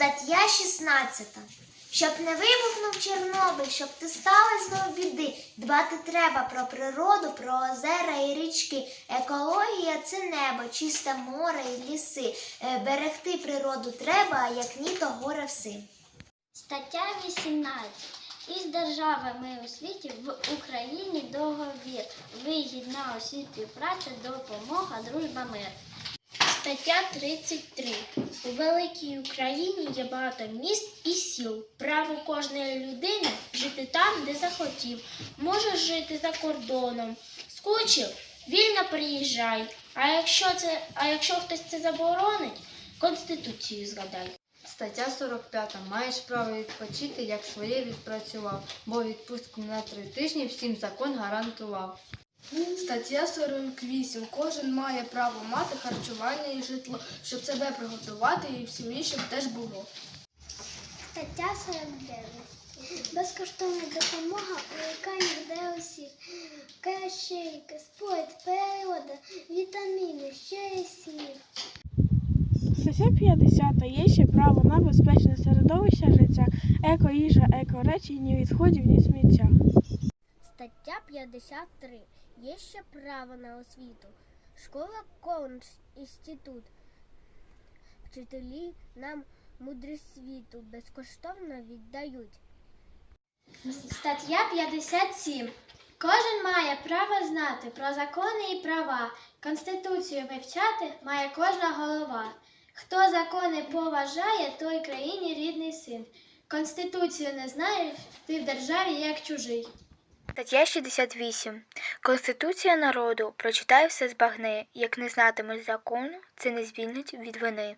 Стаття 16. Щоб не вибухнув Чорнобиль, щоб не стали знову біди, дбати треба про природу, про озера і річки. Екологія це небо, чисте море і ліси. Е, Берегти природу треба, а як ні, то горе все. Стаття 18. Із державами у світі в Україні договір. Вигідна освіти праця, допомога, дружба, мир. Стаття 33. У великій Україні є багато міст і сіл. Право кожної людини жити там, де захотів. Можеш жити за кордоном. Скучив, вільно приїжджай. А якщо це, а якщо хтось це заборонить, конституцію згадай. Стаття 45. Маєш право відпочити, як своє відпрацював, бо відпустку на три тижні всім закон гарантував. Стаття 48. Кожен має право мати харчування і житло, щоб себе приготувати і в сім'ї, щоб теж було. Стаття 49. Безкоштовна допомога у лікарнях для усіх. Кашейка, спорт, природа, вітаміни, ще і сміх. Стаття 50. Є ще право на безпечне середовище життя, еко-їжа, еко-речі, ні відходів, ні сміття. Стаття 53. Є ще право на освіту. Школа, коледж, інститут. Вчителі нам мудрість світу безкоштовно віддають. Стаття 57. Кожен має право знати про закони і права. Конституцію вивчати має кожна голова. Хто закони поважає, той країні рідний син. Конституцію не знаєш, ти в державі як чужий. Стаття 68. Конституція народу. Прочитай все збагни. Як не знатимеш закону, це не звільнить від вини.